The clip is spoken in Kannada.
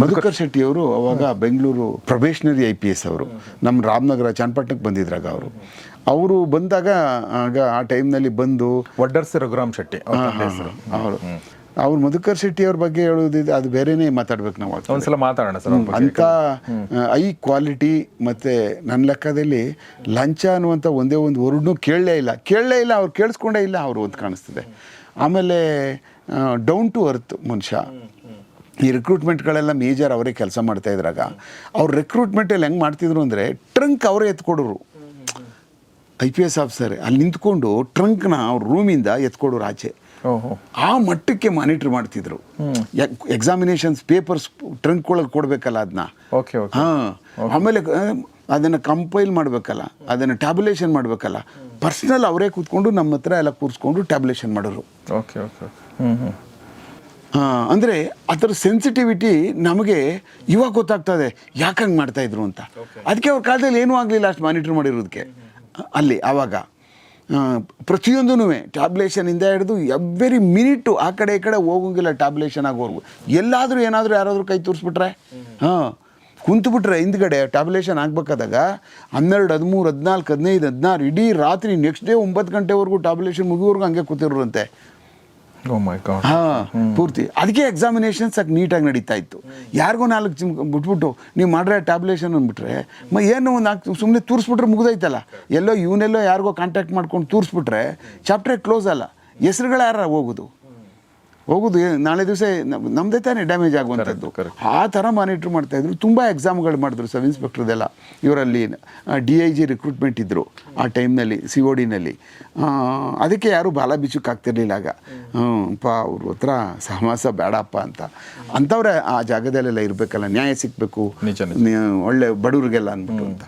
ಮಧುಕರ್ ಶೆಟ್ಟಿ ಅವರು ಅವಾಗ Bengaluru probationary I P S ಅವರು ನಮ್ಮ ರಾಮನಗರ ಚನ್ನಪಟ್ಟಣಕ್ಕೆ ಬಂದಿದ್ರಾಗ ಅವರು. ಅವರು ಬಂದಾಗ ಆಗ ಆ ಟೈಮ್ನಲ್ಲಿ ಬಂದು ವಡ್ಡರ್ಸ್ ರಘುರಾಮ್ ಶೆಟ್ಟಿ ಅವ್ರ ಅವರು. ಅವ್ರು ಮಧುಕರ್ ಶೆಟ್ಟಿ ಅವ್ರ ಬಗ್ಗೆ ಹೇಳೋದಿದೆ ಅದು ಬೇರೆನೇ ಮಾತಾಡ್ಬೇಕು ನಾವು ಒಂದ್ಸಲ ಮಾತಾಡೋಣ ಸರ್. ಅಂಥ ಐ ಕ್ವಾಲಿಟಿ ಮತ್ತು ನನ್ನ ಲೆಕ್ಕದಲ್ಲಿ ಲಂಚ ಅನ್ನುವಂಥ ಒಂದೇ ಒಂದು ವರ್ಡ್ನು ಕೇಳಲೇ ಇಲ್ಲ. ಕೇಳಲೇ ಇಲ್ಲ ಅವ್ರು ಕೇಳಿಸ್ಕೊಂಡೇ ಇಲ್ಲ ಅವರು ಅಂತ ಕಾಣಿಸ್ತದೆ. ಆಮೇಲೆ ಡೌನ್ ಟು ಅರ್ತ್ ಮನುಷ್ಯ. ಈ ರಿಕ್ರೂಟ್ಮೆಂಟ್ಗಳೆಲ್ಲ ಮೇಜರ್ ಅವರೇ ಕೆಲಸ ಮಾಡ್ತಾ ಇದ್ರಾಗ. ಅವ್ರು ರಿಕ್ರೂಟ್ಮೆಂಟಲ್ಲಿ ಹೆಂಗೆ ಮಾಡ್ತಿದ್ರು ಅಂದರೆ ಟ್ರಂಕ್ ಅವರೇ ಎತ್ಕೊಡೋರು. ಐ ಪಿ ಎಸ್ ಆಫೀಸರ್ ಅಲ್ಲಿ ನಿಂತ್ಕೊಂಡು ಟ್ರಂಕ್ನ ಅವ್ರ ರೂಮಿಂದ ಎತ್ಕೊಡೋರು ಆಚೆ. ಆ ಮಟ್ಟಕ್ಕೆ ಮಾನಿಟರ್ ಮಾಡ್ತಿದ್ರು. ಎಕ್ಸಾಮಿನೇಷನ್ಸ್ ಪೇಪರ್ಸ್ ಟ್ರಂಕ್ ಒಳಗೆ ಕೊಡಬೇಕಲ್ಲ ಅದನ್ನ ಓಕೆ ಓಕೆ. ಹಾಂ. ಆಮೇಲೆ ಅದನ್ನು ಕಂಪೈಲ್ ಮಾಡಬೇಕಲ್ಲ ಅದನ್ನು ಟ್ಯಾಬ್ಲೇಷನ್ ಮಾಡಬೇಕಲ್ಲ. ಪರ್ಸ್ನಲ್ ಅವರೇ ಕೂತ್ಕೊಂಡು ನಮ್ಮ ಹತ್ರ ಎಲ್ಲ ಕೂರಿಸ್ಕೊಂಡು ಟ್ಯಾಬ್ಲೇಷನ್ ಮಾಡೋರು. ಓಕೆ ಓಕೆ ಹ್ಞೂ ಆ, ಅಂದರೆ ಅದರ ಸೆನ್ಸಿಟಿವಿಟಿ ನಮಗೆ ಇವಾಗ ಗೊತ್ತಾಗ್ತದೆ ಯಾಕೆ ಹಂಗೆ ಮಾಡ್ತಾ ಇದ್ರು ಅಂತ. ಅದಕ್ಕೆ ಅವ್ರ ಕಾಲದಲ್ಲಿ ಏನೂ ಆಗಲಿಲ್ಲ ಅಷ್ಟು ಮಾನಿಟ್ರ್ ಮಾಡಿರೋದಕ್ಕೆ ಅಲ್ಲಿ ಆವಾಗ. ಪ್ರತಿಯೊಂದೂ ಟ್ಯಾಬ್ಲೇಷನಿಂದ ಹಿಡಿದು ಎವ್ರಿ ಮಿನಿಟು ಆ ಕಡೆ ಈ ಕಡೆ ಹೋಗೋಂಗಿಲ್ಲ ಟ್ಯಾಬ್ಲೇಷನ್ ಆಗೋರ್ಗು ಎಲ್ಲಾದರೂ ಏನಾದರೂ ಯಾರಾದರೂ ಕೈ ತೋರಿಸ್ಬಿಟ್ರೆ ಹಾಂ ಕುಂತುಬಿಟ್ರೆ ಹಿಂದ್ಗಡೆ ಟ್ಯಾಬ್ಲೇಷನ್ ಆಗಬೇಕಾದಾಗ ಹನ್ನೆರಡು ಹದಿಮೂರು ಹದಿನಾಲ್ಕು ಹದಿನೈದು ಹದಿನಾರು ಇಡೀ ರಾತ್ರಿ ನೆಕ್ಸ್ಟ್ ಡೇ ಒಂಬತ್ತು ಗಂಟೆವರೆಗೂ ಟ್ಯಾಬ್ಲೇಷನ್ ಮುಗಿಯೋರ್ಗು ಹಂಗೆ ಕೂತಿರೋರಂತೆ. ಹಾ ಪೂರ್ತಿ. ಅದಕ್ಕೆ ಎಕ್ಸಾಮಿನೇಷನ್ಸ್ ಅಕ್ಕ ನೀಟಾಗಿ ನಡೀತಾ ಇತ್ತು. ಯಾರಿಗೋ ನಾಲ್ಕು ಚಿಮ್ ಬಿಟ್ಬಿಟ್ಟು ನೀವು ಮಾಡ್ರೆ ಟ್ಯಾಬ್ಲೇಷನ್ ಅಂದ್ಬಿಟ್ರೆ ಮ ಏನು ಒಂದು ನಾಲ್ಕು ಸುಮ್ಮನೆ ತೋರಿಸ್ಬಿಟ್ರೆ ಮುಗ್ದೈತಲ್ಲ ಎಲ್ಲೋ ಇವನೆಲ್ಲೋ ಯಾರಿಗೋ ಕಾಂಟ್ಯಾಕ್ಟ್ ಮಾಡ್ಕೊಂಡು ತೂರಿಸ್ಬಿಟ್ರೆ ಚಾಪ್ಟ್ರೇ ಕ್ಲೋಸ್ ಅಲ್ಲ. ಹೆಸ್ರುಗಳು ಯಾರು ಹೋಗೋದು? ಹೋಗೋದು ನಾಳೆ ದಿವಸ ನಮ್ಮದೇ ತಾನೇ ಡ್ಯಾಮೇಜ್ ಆಗುವಂಥದ್ದು. ಆ ಥರ ಮಾನಿಟ್ರ್ ಮಾಡ್ತಾ ಇದ್ರು. ತುಂಬ ಎಕ್ಸಾಮ್ಗಳು ಮಾಡಿದ್ರು ಸಬ್ ಇನ್ಸ್ಪೆಕ್ಟರ್ದೆಲ್ಲ ಇವರಲ್ಲಿ ಡಿ ಐ ಜಿ ರಿಕ್ರೂಟ್ಮೆಂಟ್ ಇದ್ದರು ಆ ಟೈಮ್ನಲ್ಲಿ ಸಿ ಒ ಡಿನಲ್ಲಿ ಅದಕ್ಕೆ ಯಾರೂ ಬಾಲ ಬಿಚ್ಚಕ್ಕೆ ಆಗ್ತಿರ್ಲಿಲ್ಲ ಆಗ. ಹ್ಞೂ ಪಾ ಅವ್ರ ಹತ್ರ ಸಹವಾಸ ಬೇಡಪ್ಪ ಅಂತ. ಅಂಥವ್ರೆ ಆ ಜಾಗದಲ್ಲೆಲ್ಲ ಇರಬೇಕಲ್ಲ ನ್ಯಾಯ ಸಿಗಬೇಕು. ಒಳ್ಳೆ ಬಡವ್ರಿಗೆಲ್ಲ ಅಂದ್ಬಿಟ್ಟು ಅಂತ.